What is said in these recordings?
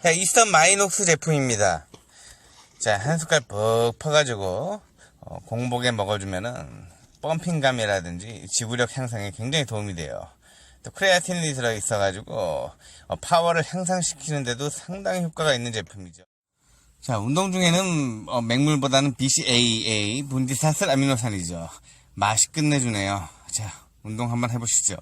자, 이스턴 마이녹스 제품입니다. 자, 한 숟갈 푹 퍼가지고, 어, 공복에 먹어주면은, 펌핑감이라든지 지구력 향상에 굉장히 도움이 돼요. 또 크레아틴이 들어있어가지고, 어, 파워를 향상시키는데도 상당히 효과가 있는 제품이죠. 자, 운동 중에는, 어, 맹물보다는 BCAA, 분디사슬 아미노산이죠. 맛이 끝내주네요. 자, 운동 한번 해보시죠.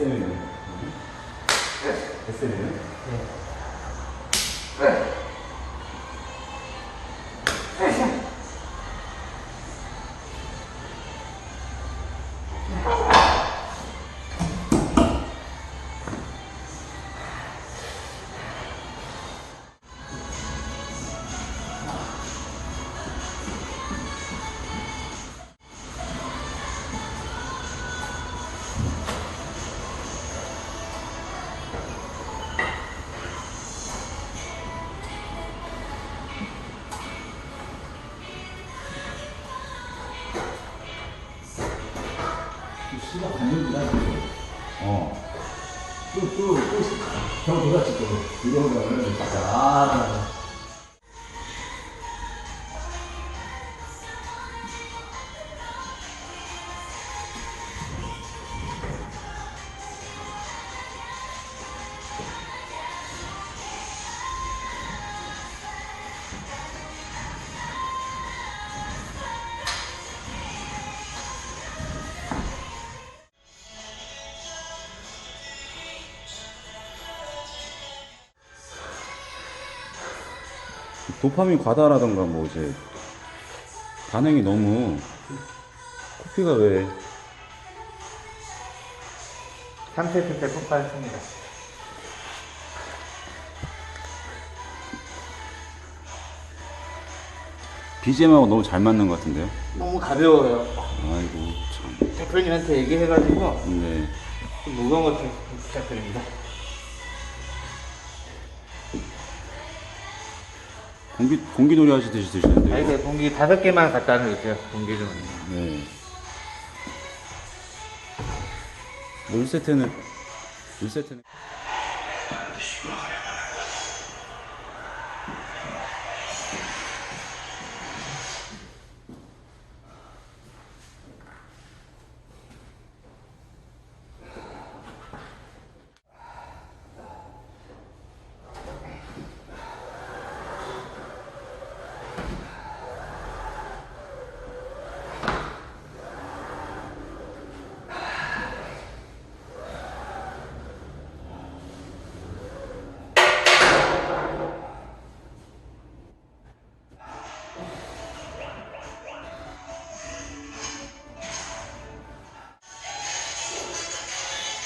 SM이는? SM이는? 씨가 갔는구나, 어. 또, 또, 또, 형 돌았지, 또. 이런 진짜. 아. 도파민 과다라던가 뭐 이제 반응이 너무 코피가 왜 3세트 때 폭발했습니다. BGM하고 너무 잘 맞는 것 같은데요? 너무 가벼워요. 아이고 참. 대표님한테 얘기해가지고, 네. 좀 무거운 것좀 부탁드립니다. 공기 공기놀이 하시듯이 드시는데요? 아니, 그 공기 다섯 개만 갖다 놓으세요, 공기 좀. 네. 1세트는 1세트는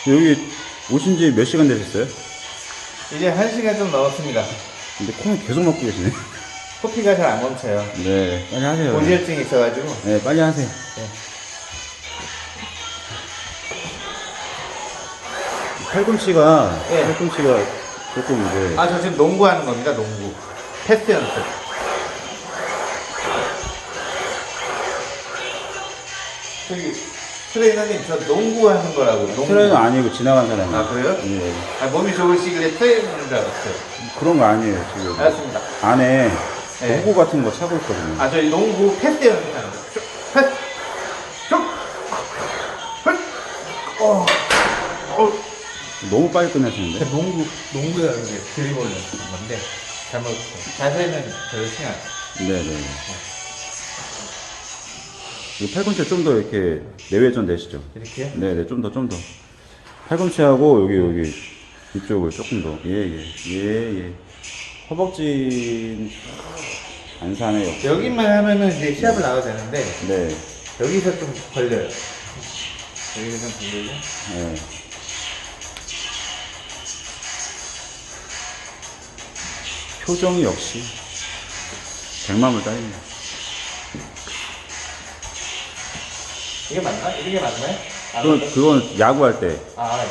여기 오신 지 몇 시간 되셨어요? 이제 한 시간 좀 넘었습니다. 근데 콩을 계속 먹고 계시네. 커피가 잘 안 멈춰요. 네, 빨리 하세요. 고지혈증이 있어가지고. 네, 빨리 하세요. 팔꿈치가, 네. 팔꿈치가 조금 이제, 아, 저 지금 농구하는 겁니다, 농구. 패스 연습. 저기, 트레이너님, 저 농구하는 거라고, 농구. 트레이너 아니고 지나간 사람이에요. 아, 그래요? 예. 아, 몸이 좋으시길래 트레이너인 줄 알았어요. 그런 거 아니에요, 지금. 알았습니다. 안에 네. 로고 같은 거 차고 있거든요. 아, 저희 농구 패스 연습하는 거. 쭉, 패스! 쭉! 패스! 어, 어. 너무 빨리 끝내시는데? 농구, 농구라는 게 드리블 연습인 건데, 잘못, 자세는 별로 신경 안 써요. 네네. 이 팔꿈치 좀 더 이렇게 내외전 되시죠? 이렇게요? 네네, 좀 더, 좀 더. 팔꿈치하고 여기, 여기, 이쪽을 조금 더. 예, 예. 예, 예. 허벅지, 안 사네요. 여기만 하면은 이제 시합을 나가도 되는데, 네. 여기서 좀 걸려요. 여기서 좀 걸리고. 네. 표정이 역시 백맘을 따입니다. 이게 맞나? 이게 맞나요? 아, 그건, 그건 야구할 때, 아, 야.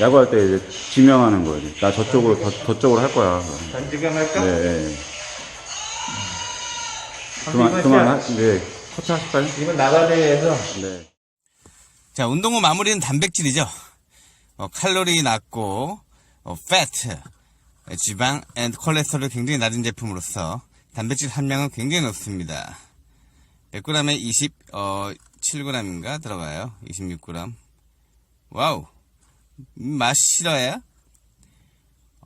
야구할 때 이제 지명하는 거예요. 나 저쪽으로, 저, 저쪽으로 할 거야. 전지금 할까? 네, 네. 그럼 그만, 그만, 하, 네. 커트 하실까요? 이번 나가대에서 네. 자, 운동 후 마무리는 단백질이죠. 어, 칼로리 낮고, 어, 패트, 지방, 앤 콜레스테롤이 굉장히 낮은 제품으로서 단백질 함량은 굉장히 높습니다. 100g에 20, 어, 7g인가 들어가요. 26g. 와우. 음, 맛 싫어요?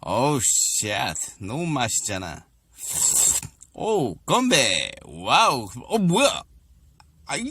어우, 쉣. 너무 맛있잖아. 오, 건배. 와우. 어, 뭐야? 아이,